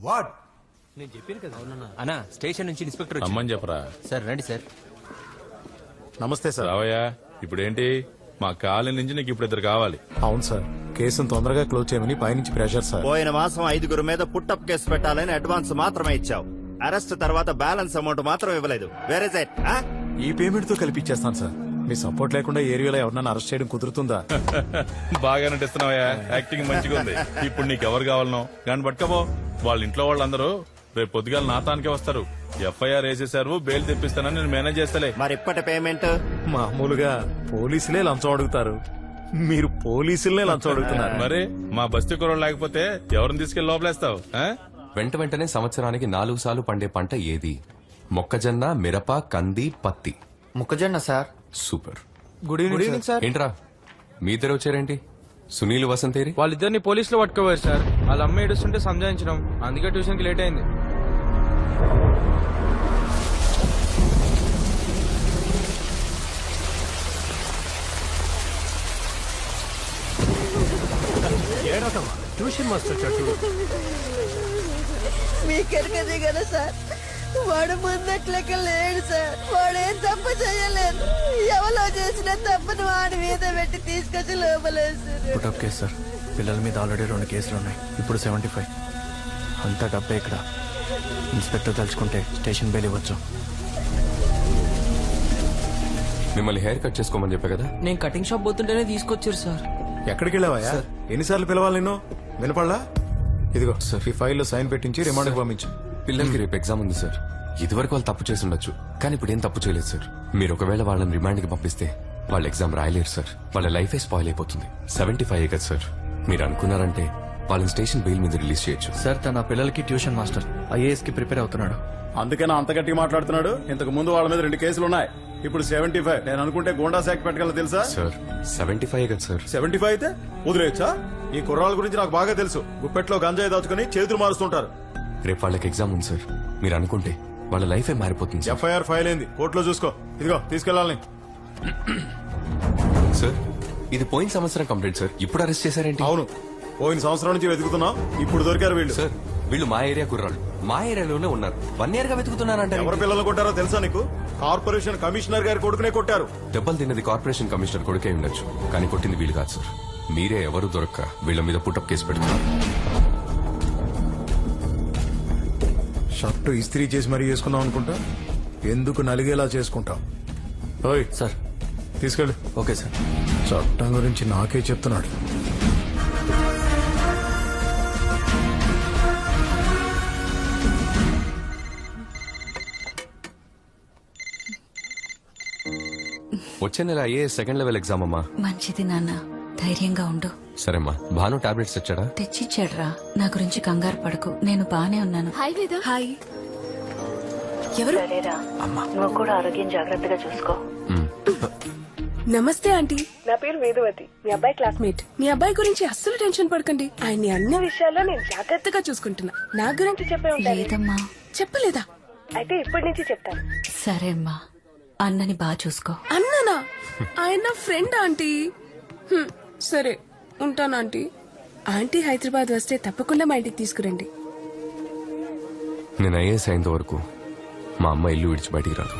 What? అన్నా station నుంచి inspector వచ్చి అమ్మని చెప్పరా? సార్ రండి సార్. నమస్తే సార్. రావయ్యా ఇప్పుడేంటి? మా కాలనీ నుంచి నీకు ఇప్పుడు ఇద్దరు కావాలి. అవును సార్. కేసును తొందరగా క్లోజ్ చేయమని పైనుంచి ప్రెషర్ సార్. పోయిన మాసం ఐదుగురు మీద పుట్టప్ కేసు పెట్టాలని అడ్వాన్స్ మాత్రమే ఇచ్చావు. అరెస్ట్ తర్వాత బ్యాలెన్స్ అమౌంట్ మాత్రం ఇవ్వలేదు. వేరే సెట్ ఈ పేమెంట్తో కలిపి ఇచ్చేస్తాను సార్. మీ సపోర్ట్ లేకుండా ఏరియాలో ఎవరినైనా అరెస్ట్ చేయడం కుదురుతుందా? బాగా నటిస్తున్నావయ్యా. యాక్టింగ్ మంచిగా ఉంది ఇప్పుడు నీకు ఎవరు కావాలనో? కానీ పట్టుకపో. వాళ్ళ ఇంట్లో వాళ్ళందరూ రేపు పొద్దుగాల నాతానికే వస్తారు. ఎఫ్ఐఆర్ వేసేసారు బెయిల్ తెప్పిస్తానని నేను మేనేజ్ చేస్తలే. మరి ఇప్పటి పేమెంట్? మామూలుగా పోలీసులే లంచం అడుగుతారు. మీరు పోలీసులనే లంచం అడుగుతున్నారు. మరి మా బస్తీ కుర్రోడు లేకపోతే ఎవరిని తీసుకెళ్ళి లోపలేస్తావు ఆ? వెంట వెంటనే సంవత్సరానికి నాలుగు సార్లు పండే పంట ఏది? మొక్కజొన్న మిరప కంది పత్తి. మొక్కజొన్న sir. Super. Good evening sir. ఏంట్రా? మీ ఇద్దరు వచ్చారేంటి? సునీల్ వసంతేరి? వాళ్ళిద్దరిని పోలీసులు పట్టుకోవారు సార్. వాళ్ళ అమ్మ ఏడుస్తుంటే సంజాయించడం. అందుకే ట్యూషన్కి లేట్ అయింది. మీకెరకది కదా సార్. వాడు ముందట్లక లేడు సార్. తప్పు చేయలేదు. ఎవరో చేసిన తప్పును వాడి మీద పెట్టి తీసుకొచ్చి లోపలేస్తారు పుటప్ కేసు సార్ పిల్లల మీద ఆల్రెడీ రెండు కేసులు ఉన్నాయి. ఇప్పుడు సెవెంటీ ఫైవ్ అంతా డబ్బే ఇక్కడ. ఇన్స్పెక్టర్ తలుచుకుంటే స్టేషన్ బెయిల్ ఇవ్వచ్చు. మిమ్మల్ని హెయిర్ కట్ చేసుకోమని చెప్పా కదా? నేను కటింగ్ షాప్ పోతుంటేనే తీసుకొచ్చారు సార్. ఎక్కడికి వెళ్ళావయ్యా ఎన్నిసార్లు పిలవాలి నిన్ను? వినపడలా? ఇదిగో ఈ ఫైల్లో సైన్ పెట్టించి రిమాండ్కి పంపించు. పిల్లలకి రేపు ఎగ్జామ్ ఉంది సార్ ఇదివరకు వాళ్ళు తప్పు చేసి ఉండొచ్చు. కానీ ఇప్పుడు ఏం తప్పు చేయలేదు సార్. మీరు ఒకవేళ వాళ్ళని రిమాండ్కి పంపిస్తే వాళ్ళ ఎగ్జామ్ రాయలేరు సార్. వాళ్ళ లైఫే స్పాయిల్ అయిపోతుంది. సెవెంటీ ఫైవ్ కదా సార్. మీరు అనుకున్నారంటే వాళ్ళని స్టేషన్ బెయిల్ మీద రిలీజ్ చేయొచ్చు. సార్ తన పిల్లలకి ట్యూషన్ మాస్టర్ ఐఏఎస్కి ప్రిపేర్ అవుతున్నాడు. అందుకే నా అంత గట్టిగా మాట్లాడుతున్నాడు. ఇంతకు ముందు వాళ్ళ మీద రెండు కేసులు ఉన్నాయి. ఇప్పుడు సెవెంటీ ఫైవ్. నేను అనుకుంటే గోండా శాఖ పెట్టగలను తెలుసా? సార్ సెవెంటీ ఫైవ్ కదా సార్. సెవెంటీ ఫైవ్ అయితే వదిలేయచ్చా? ఈ కుర్రాళ్ళ గురించి నాకు బాగా తెలుసు. గుప్పెట్లో గంజాయి దాచుకుని చేతులు మారుస్తుంటారు. రేపు వాళ్ళకి ఎగ్జామ్ ఉంది సార్. మీరు అనుకుంటే వాళ్ళ లైఫే మారిపోతుంది సార్. ఎఫ్ఐఆర్ ఫైల్ అయింది. కోర్టులో చూసుకో. ఇదిగో తీసుకెళ్ళాలని. సార్ ఇది పోయిన సంవత్సరం కంప్లీట్ సార్. ఇప్పుడు అరెస్ట్ చేశారేంటి? అవును. పోయిన సంవత్సరం నుంచి వెతుకుతున్నాం. ఇప్పుడు దొరికారు వీళ్ళు. సార్ వీళ్ళు మా ఏరియా కుర్రాళ్ళు మా ఏరియాలోనే ఉన్నారు. వన్ ఇయర్గా వెతుకుతున్నారంటే ఎవరి పిల్లలు కొట్టారో తెలుసా నీకు? కార్పొరేషన్ కమిషనర్ గారి కొడుకునే కొట్టారు. దెబ్బలు తిన్నది కార్పొరేషన్ కమిషనర్ కొడుకే ఉండొచ్చు. కానీ కొట్టింది వీళ్ళు కాదు సార్. మీరే ఎవరు దొరక్క వీళ్ళ మీద పుట్టప్ కేసు పెడుతున్నారు. షర్టు ఇస్త్రీ చేసి మరీ వేసుకున్నాం అనుకుంటా? ఎందుకు నలిగేలా చేసుకుంటాం? ఓయ్. సార్. తీసుకెళ్ళి. Okay sir. చట్టం గురించి నాకే చెప్తున్నాడు. వచ్చే నెల అయ్యే సెకండ్ లెవెల్ ఎగ్జామ్ అమ్మా. మంచిది నాన్న. ధైర్యంగా ఉండు. సరేమ్మా. భాను టాబ్లెట్స్ తెచ్చాడా? తెచ్చిచ్చాడ్రా. నా గురించి కంగారు పడకు. నేను బానే ఉన్నాను. హాయ్ వేద. హాయ్. ఎవరు? నువ్వు కూడా ఆరోగ్యం జాగ్రత్తగా చూసుకో. నమస్తే ఆంటీ. నా పేరు వేదవతి. మీ అబ్బాయి క్లాస్మేట్. మీ అబ్బాయి గురించి అస్సలు టెన్షన్ పడకండి. ఆయన్ని అన్ని విషయాల్లో నేను జాగ్రత్తగా చూసుకుంటున్నా. నా గురించి చెప్పే ఉంటాను లేదమ్మా. చెప్పలేదా? అయితే ఇప్పటి నుంచి చెప్తాను. సరే అమ్మా అన్నని బాగా చూసుకో. అన్ననా? ఆయన ఫ్రెండ్ ఆంటీ. హ్మ్, సరే ఉంటాను ఆంటీ. ఆంటీ హైదరాబాద్ వస్తే తప్పకుండా మా ఇంటికి తీసుకురండి. నేను ఐఏఎస్ అయ్యేంత వరకు మా అమ్మ ఇల్లు విడిచి బయటికి రాదు.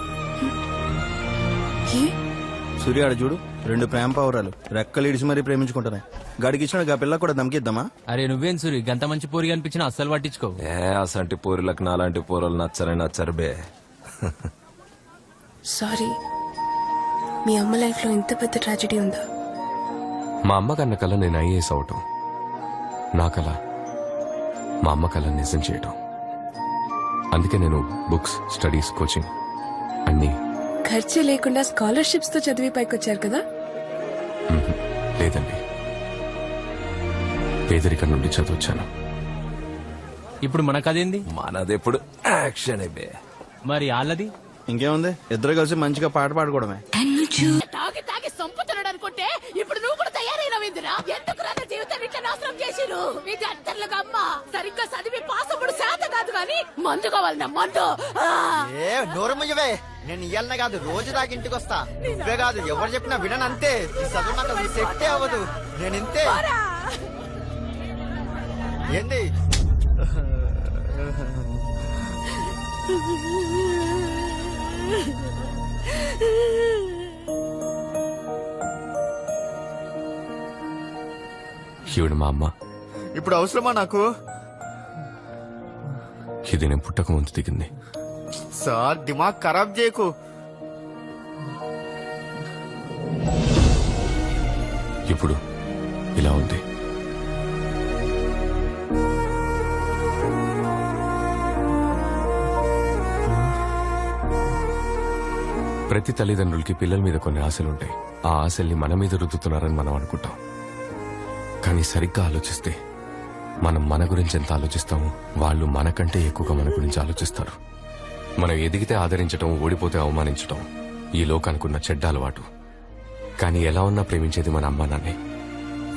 ఏ? సూర్యాడు చూడు రెండు ప్రేమ పౌరాలు రెక్కలు ఇడిచి మరీ ప్రేమించుకుంటున్నాయి. గడికి ఇచ్చిన పిల్ల కూడా దమ్కిద్దామా? అరే నువ్వేం సూరి గంత మంచి పోరి కనిపించినా అస్సలు పట్టించుకో. ఏ అసంటి పూరులకు నాలాంటి పూరలు నచ్చరే నచ్చరు బే. సారీ మీ అమ్మ లైఫ్లో ఇంత పెద్ద ట్రాజెడీ ఉందా? మా అమ్మ కన్న కల నేను ఐఏఎస్ అవటం. నా కల మా అమ్మ కల నిజం చేయటం. అందుకే నేను బుక్స్ స్టడీస్ కోచింగ్ అన్నీ ఖర్చు లేకుండా స్కాలర్షిప్స్తో చదివి పైకొచ్చారు కదా. లేదండి. పేదరికం నుండి చదివచ్చాను. ఇప్పుడు మన కదేంది మనదెప్పుడు యాక్షన్ మరి వాళ్ళది ఇంకేముంది? ఇద్దరు కలిసి మంచిగా పాట పాడుకోవడమే తాగి తాగి సంపుతున్నాడు అనుకుంటే ఇప్పుడు నువ్వు కూడా తయారైనవిందిరా ఎందుకు నా జీవితం ఇట్లా నాశనం చేసిరు ఇది అంతర్లకు అమ్మ సరిగ్గా చదివి పాసప్పుడు శాత కాదు గాని మందు కావాలన్నా మందు! ఏ నోరు ముయ్యవే నేను ఇయ్యాలనే కాదు రోజు దాకా ఇంటికి వస్తా. నువ్వే కాదు ఎవరు చెప్పినా వినను అంతే. ఈ చదువు నాకు అసలు సెట్టే అవ్వదు. నేను ఇంతే. ఏంది? ఈవిడ మా అమ్మ. ఇప్పుడు అవసరమా నాకు? ఇది నేను పుట్టక ముందు దిగింది. సార్ దిమాగ్ ఖరాబ్ చేయకు. ఇప్పుడు ఇలా ఉంది. ప్రతి తల్లిదండ్రులకి పిల్లల మీద కొన్ని ఆశలుంటాయి. ఆ ఆశల్ని మన మీద రుద్దుతున్నారని మనం అనుకుంటాం. కానీ సరిగ్గా ఆలోచిస్తే మనం మన గురించి ఎంత ఆలోచిస్తామో వాళ్ళు మనకంటే ఎక్కువగా మన గురించి ఆలోచిస్తారు. మనం ఎదిగితే ఆదరించటం ఓడిపోతే అవమానించటం ఈ లోకానుకున్న చెడ్డ అలవాటు. కానీ ఎలా ఉన్నా ప్రేమించేది మన అమ్మ నాన్నే.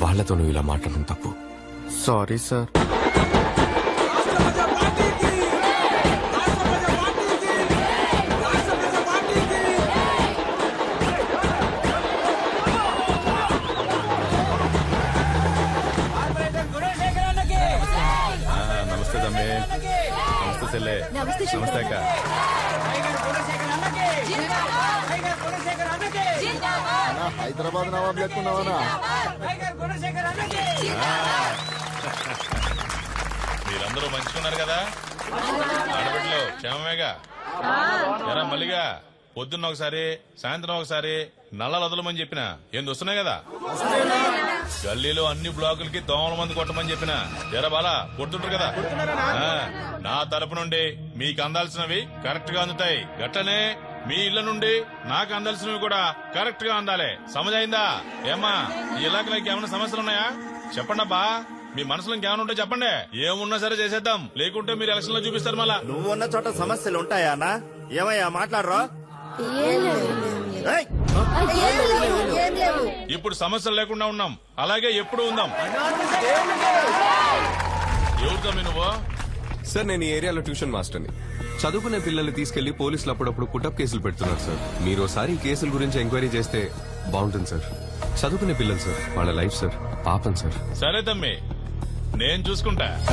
వాళ్ళతో నువ్వు ఇలా మాట్లాడడం తప్పు. Sorry sir. నమస్తే అక్క. హైదరాబాద్ నవాబ్ లెక్కున్నావనా? మీరందరూ మంచుకున్నారు కదా? ఆడబిడ్డలు క్షేమమేగా? ఎరా మల్లిగా పొద్దున్న ఒకసారి సాయంత్రం ఒకసారి నల్లలు వదలమని చెప్పిన. ఏంది వస్తున్నాయి కదా? గల్లీలో అన్ని బ్లాకులకి దోమల మంది కొట్టమని చెప్పిన. ఎరా బాలా కొడుతుంటారు కదా. ఆ, నా తరపు నుండి మీకు అందాల్సినవి కరెక్ట్గా అందుతాయి. గట్లనే మీ ఇళ్ళ నుండి నాకు అందాల్సినవి కూడా కరెక్ట్గా అందాలి సమజైందా ఏమ్మా ఈ ఇలాకలకి ఏమైనా సమస్యలు ఉన్నాయా చెప్పండి అబ్బా మీ మనసులో ఇంకేమైనా ఉంటే చెప్పండి. ఏమున్నా సరే చేసేద్దాం. లేకుంటే మీరు ఎలక్షన్లో చూపిస్తారు మళ్ళా. నువ్వు ఉన్న చోట సమస్యలు ఉంటాయా అన్నా? ఏమయ్యా మాట్లాడరా! ఇప్పుడు సమస్యలు లేకుండా ఉన్నాం. అలాగే ఎప్పుడు ఉందాం. ఎవరితో మీ నువ్వు? సార్ నేను ఈ ఏరియాలో ట్యూషన్ మాస్టర్ని. చదువుకునే పిల్లల్ని తీసుకెళ్ళి పోలీసులు అప్పుడప్పుడు పుటప్ కేసులు పెడుతున్నారు సార్. మీరు ఒకసారి ఈ కేసుల గురించి ఎంక్వైరీ చేస్తే బాగుంటుంది సార్. చదువుకునే పిల్లలు సార్. వాళ్ళ లైఫ్ సార్. పాపం సార్. సరే తమ్మి నేను చూసుకుంటా.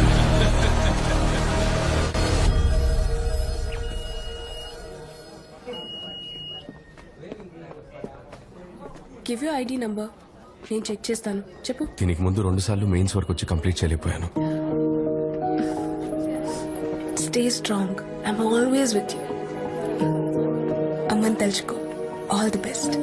గివ్ యూ ఐడి నంబర్ నేను చెక్ చేస్తాను. చెప్పు. దీనికి ముందు రెండు సార్లు మెయిన్స్ వరకు వచ్చి కంప్లీట్ చేయలేకపోయాను. Stay strong I'm always with you అమ్మని తలుచుకో. All the best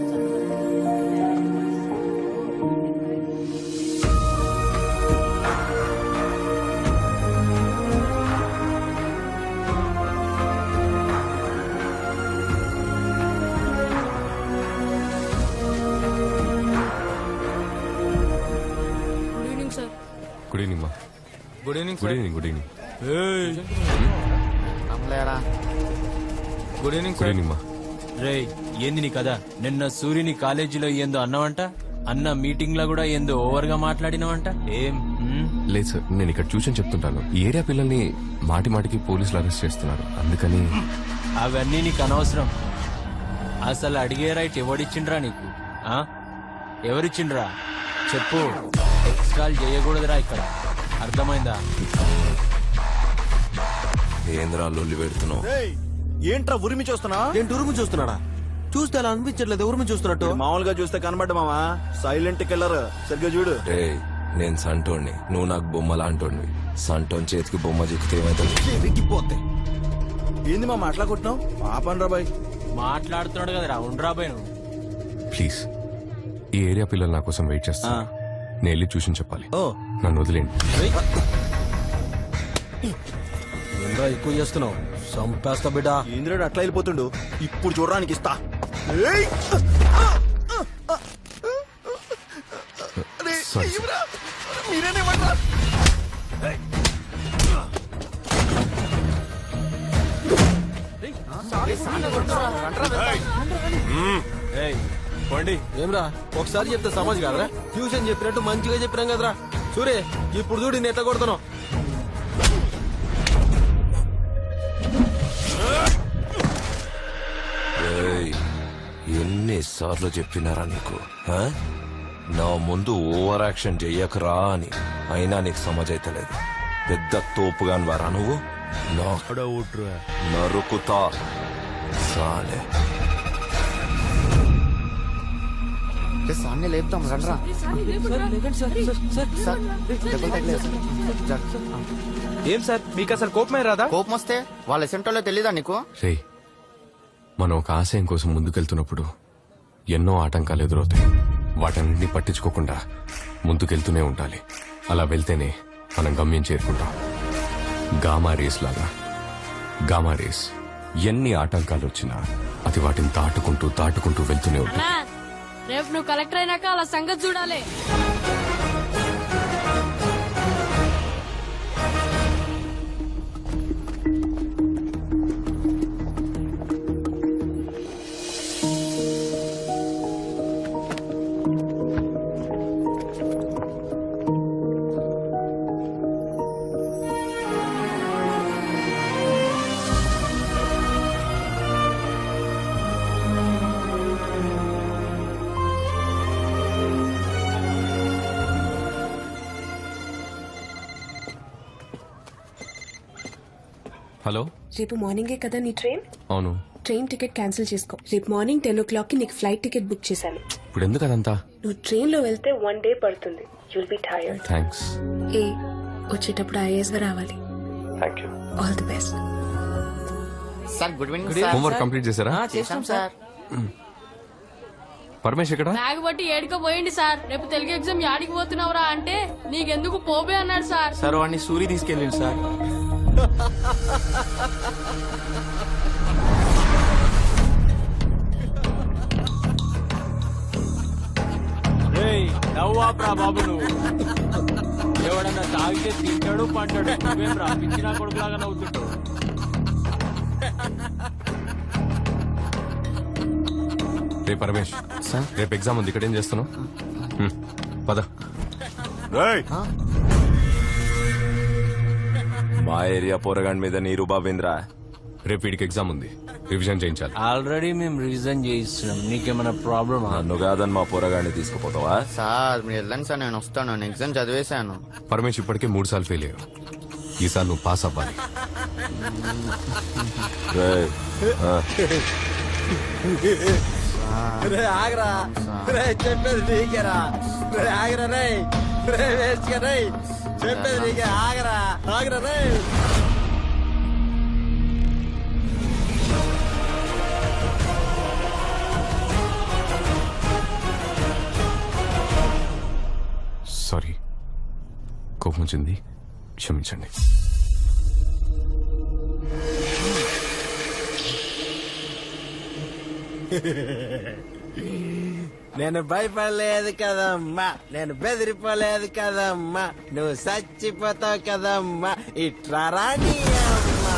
good evening good evening good evening good evening good evening మా రేయ్ ఏంది నీ కదా నిన్న సూర్యుని కాలేజీలో ఏందో అన్నావంట? అన్న మీటింగ్లో కూడా ఏందో ఓవర్గా మాట్లాడినవంట? ఏం? లేదు సార్ నేను ఇక్కడ ట్యూషన్ చెప్తుంటాను. ఈ ఏరియా పిల్లల్ని మాటి మాటికి పోలీసులు అరెస్ట్ చేస్తున్నారు. అందుకని అవన్నీ నీకు అనవసరం. అసలు అడిగే రైట్ ఎవడిచ్చిండ్రా నీకు? ఎవరిచ్చిండ్రా? చెప్పు. ఎక్స్ట్రాల్ చేయకూడదురా ఇక్కడ. అర్థమైందా? ఏంద్రా లొల్లి పెడుతున్నావు! ఏంట్రా ఉరిమి చూస్తున్నా? ఏంటి ఉరుము చూస్తున్నాడా? చూస్తే అలా అనిపించట్లేదు ఉరుము చూస్తున్నట్టు. మామూలుగా చూస్తే కనబడ్డ మామా? సైలెంట్ కిల్లర్ సరిగ్గా చూడు. రే నేను సంటోణ్ణి నువ్వు నాకు బొమ్మ లాంటోడివి సంటోన్ చేతికి బొమ్మ చిక్కితే విగ్గిపోతే ఏంది మా మాట్లాడుకుంటున్నావు పాపన్ రా బాయ్. మాట్లాడుతున్నాడు కదరా ఉండ్రా పోయి నువ్వు. ప్లీజ్ ఈ ఏరియా పిల్లలు నా కోసం వెయిట్ చేస్తా నేను వెళ్ళి ట్యూషన్ చెప్పాలి. ఓ. నన్ను వదిలేండి ఎక్కువ చేస్తున్నావు? సంపేస్తా బిడ్డ. ఇంద్రుడు అట్లా వెళ్ళిపోతుండు. ఇప్పుడు చూడడానికి ఇస్తా. Sorry sir. పోండి. ఏమ్రా ఒకసారి చెప్తే సమాజ్ కాదరా? ట్యూషన్ చెప్పినట్టు మంచిగా చెప్పినాం కదరా. సూరే ఇప్పుడు చూడు నేను ఎట్లా కొడతాను. ఎన్నిసార్లు చెప్పినారా నీకు? నా ముందు ఓవర్ యాక్షన్ చెయ్యకరా అని అయినా నీకు సమజ్ అయితలేదు పెద్ద తోపుగాని వారా నువ్వు? నరుకుతా. సాలే. సాన్ని లేపుతాం రండ్రా. ఏం సార్? మీకు అసలు కోపమే రాదా? కోపం వస్తే వాళ్ళ ఎసెంటోలో తెలీదా నీకు? రే మనం ఒక ఆశయం కోసం ముందుకెళ్తున్నప్పుడు ఎన్నో ఆటంకాలు ఎదురవుతాయి. వాటన్నింటినీ పట్టించుకోకుండా ముందుకెళ్తూనే ఉండాలి. అలా వెళ్తేనే మనం గమ్యం చేరుకుంటాం. గామా రేస్ లాగా. గామా రేస్ ఎన్ని ఆటంకాలు వచ్చినా అది వాటిని దాటుకుంటూ దాటుకుంటూ వెళ్తూనే ఉంటుంది. రేపు నువ్వు కలెక్టర్ అయినాక అలా సంగతి చూడాలి. హలో? రేపు మార్నింగే కదా నీ ట్రైన్? అవును. ట్రైన్ టికెట్ క్యాన్సిల్ చేసుకో. రేపు మార్నింగ్ టెన్ ఓ క్లాక్కి నీకు ఫ్లైట్ టికెట్ బుక్ చేశాను. ఇప్పుడు ఎందుకు అదంతా? నువ్వు ట్రైన్లో వెళ్తే వన్ డే పడుతుంది. యుల్ బి టైర్డ్ థ్యాంక్స్ ఏ వచ్చేటప్పుడు ఐఏఎస్గా రావాలి thank you all the best sir good evening sir homework complete చేశారా? చేసాం సార్ పరమేష్ ఎక్కడ? బ్యాగ్ బట్టి ఏడుకో పోయింది సార్ రేపు తెలుగు ఎగ్జామ్ యాడికి పోతున్నావురా అంటే నీకెందుకు పోబే అన్నాడు సార్ సార్ వాడిని సూరి తీసుకెళ్ళింది సార్ నవ్వాప్రా బాబు నువ్వు. ఎవడన్నా తాగితే తింటాడు పంటాడు నువ్వేం రా పిచ్చినా కొడుకులాగా నవ్వుతుంటావు. రే పరమేష్ రేపు ఎగ్జామ్ ఉంది ఇక్కడ ఏం చేస్తున్నావు? పద. మా ఏరియా పోరగాడి మీద నీరు బాబేంద్రా రేపు వీడికి ఎగ్జామ్ ఉంది. రివిజన్ చేయించాలి. ఆల్రెడీ మేము రీజన్ చేయిస్తున్నాం. నీకేమైనా ప్రాబ్లమా? నన్ను కాదని మా పోరగాడిని తీసుకుపోతావా? సార్ మీరు వెళ్ళండి సార్ నేను వస్తాను. నేను ఎగ్జామ్ చదివేశాను. పరమేష్ ఇప్పటికే మూడు సార్లు ఫెయిల్ అయ్యావు. ఈసారి నువ్వు పాస్ అవ్వాలి. రేయ్, ఆ, రే ఆగరా. రే చెప్పేది రే ఆగరా రే రే వేస్ట్ రే చెప్పేది నీకే ఆగరా ఆగరా రే. సారీ. కోపం వచ్చింది క్షమించండి. నేను భయపడలేదు కదమ్మా నేను బెదిరిపోలేదు కదమ్మా నువ్వు చచ్చిపోతావు కదమ్మా ఇట్లా రాని అమ్మా.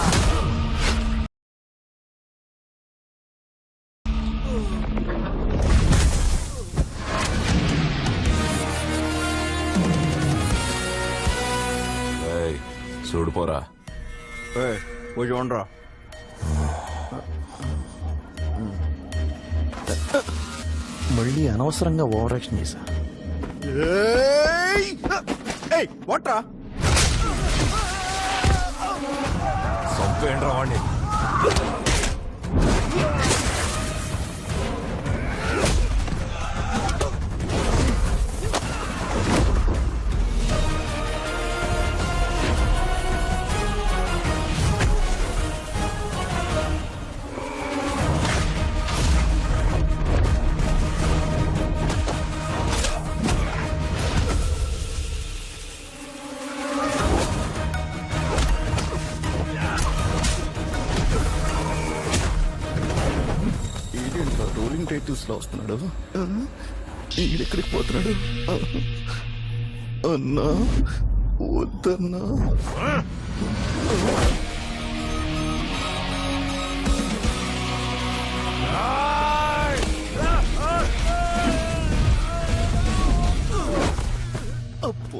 రేయ్, చూడు పోరా. కొంచెం ఉండరా మళ్ళీ అనవసరంగా ఓవర్ యాక్షన్ చేశా. వాట్రా? రోలింగ్ రిలేటివ్స్లో వస్తున్నాడు ఎక్కడికి పోతున్నాడు. అన్నా వద్దన్నా. అప్పు